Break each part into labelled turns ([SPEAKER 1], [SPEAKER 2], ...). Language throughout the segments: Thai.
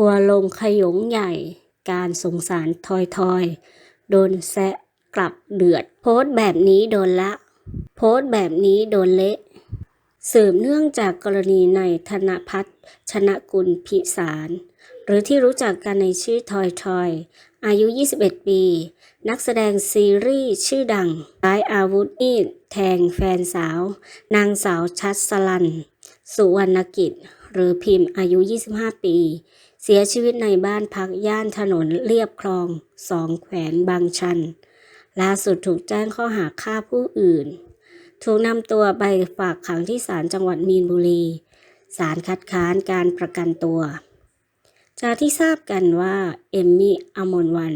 [SPEAKER 1] ทัวลงขยงใหญ่ การสงสารทอยทอยๆโดนแซะกลับเดือด โพสต์แบบนี้โดนละ โพสต์แบบนี้โดนเละสืบเนื่องจากกรณีในธนพัฒน์ชนะกุลพิสาร หรือที่รู้จักกันในชื่อทอยทอย อายุ 21 ปี นักแสดงซีรีส์ชื่อดังใช้อาวุธมีดแทงแฟนสาว นางสาวชัดสลัน สุวรรณกิจ หรือพิมพ์อายุ 25 ปี สียชีวิตในบ้านพักย่านถนนเรียบคลองสองแขวงบางชัน ล่าสุดถูกแจ้งข้อหาฆ่าผู้อื่น ถูกนำตัวไปฝากขังที่ศาลจังหวัดมีนบุรี ศาลคัดค้านการประกันตัว จากที่ทราบกันว่าเอมมี่อมรวัน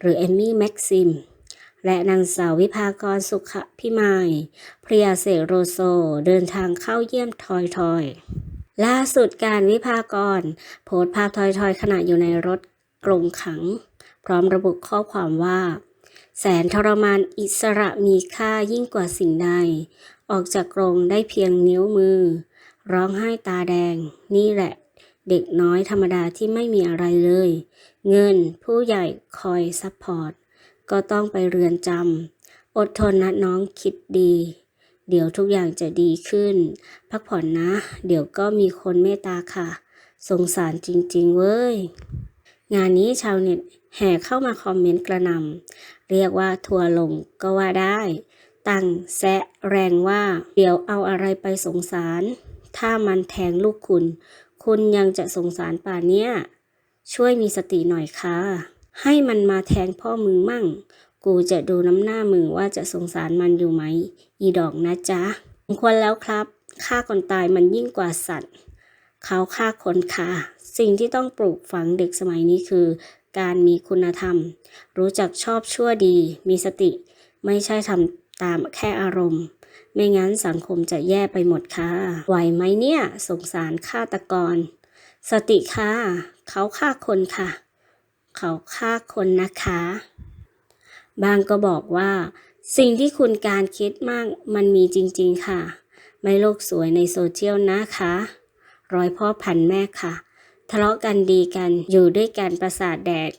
[SPEAKER 1] หรือเอมมี่แม็กซิม และนางสาววิภากรสุขพิมาย พริยเสโรโซ เดินทางเข้าเยี่ยมทอยทอย ล่าสุดการวิภากร โพสต์ภาพทอยทอยขณะอยู่ในรถกรงขัง พร้อมระบุข้อความว่า แสนทรมานอิสระมีค่ายิ่งกว่าสิ่งใด ออกจากกรงได้เพียงนิ้วมือ ร้องไห้ตาแดง นี่แหละ เด็กน้อยธรรมดาที่ไม่มีอะไรเลย เงินผู้ใหญ่คอยซัพพอร์ต ก็ต้องไปเรือนจำอดทนนะน้องคิดดี เดี๋ยวทุกอย่างจะดีขึ้น พักผ่อนนะ เดี๋ยวก็มีคนเมตตาค่ะ สงสารจริง ๆ เว้ย งานนี้ชาวเน็ตแห่เข้ามาคอมเมนต์กระนำเรียกว่าทัวร์ลงก็ว่าได้ ตั้งแซะแรงว่า เดี๋ยวเอาอะไรไปสงสาร ถ้ามันแทงลูกคุณ คุณยังจะสงสารป่านเนี้ยช่วยมีสติหน่อยค่ะ ให้มันมาแทงพ่อมึงมั่ง กูจะดูน้ำหน้ามึงว่าจะสงสารมันอยู่ไหม อีดอกนะจ๊ะควรแล้วครับฆ่าคนตายมันยิ่งกว่าสัตว์ เขาฆ่าคนค่ะ สิ่งที่ต้องปลูกฝังเด็กสมัยนี้คือ การมีคุณธรรม รู้จักชอบชั่วดี มีสติ ไม่ใช่ทำตามแค่อารมณ์ ไม่งั้นสังคมจะแย่ไปหมดค่ะ ไหวไหมเนี่ย สงสารฆาตกร สติค่ะ เขาฆ่าคนค่ะ เขาฆ่าคนนะคะ บางก็บอกว่า สิ่งที่คุณการคิดมากมันมีจริงๆค่ะ ไม่โลกสวยในโซเชียลนะคะร้อยพ่อพันแม่ค่ะ ทะเลาะกันดีกันอยู่ด้วยกันประสาทแดก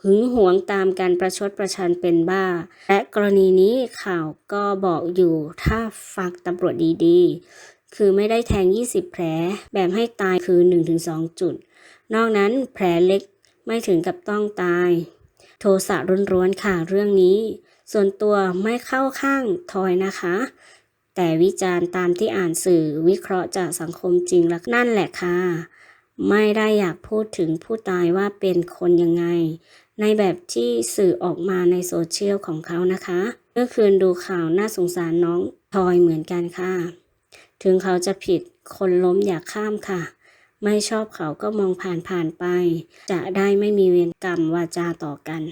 [SPEAKER 1] หึงหวงตามการประชดประชันเป็นบ้า และกรณีนี้ข่าวก็บอกอยู่ถ้าฟังตำรวจดีๆ คือไม่ได้แทง 20 แผลแบบให้ตายคือ 1-2 จุด นอกนั้นแผลเล็กไม่ถึงกับต้องตาย โทสะร้วนๆค่ะเรื่องนี้ ส่วนตัวไม่เข้าข้างทอยนะคะ แต่วิจารณ์ตามที่อ่านสื่อวิเคราะห์จากสังคมจริงแล้วนั่นแหละค่ะ ไม่ได้อยากพูดถึงผู้ตายว่าเป็นคนยังไง ในแบบที่สื่อออกมาในโซเชียลของเขานะคะเมื่อคืนดูข่าวน่าสงสารน้องทอยเหมือนกันค่ะ ถึงเขาจะผิดคนล้มอย่าข้ามค่ะ ไม่ชอบเขาก็มองผ่านผ่านไป จะได้ไม่มีเวรกรรมวาจาต่อกัน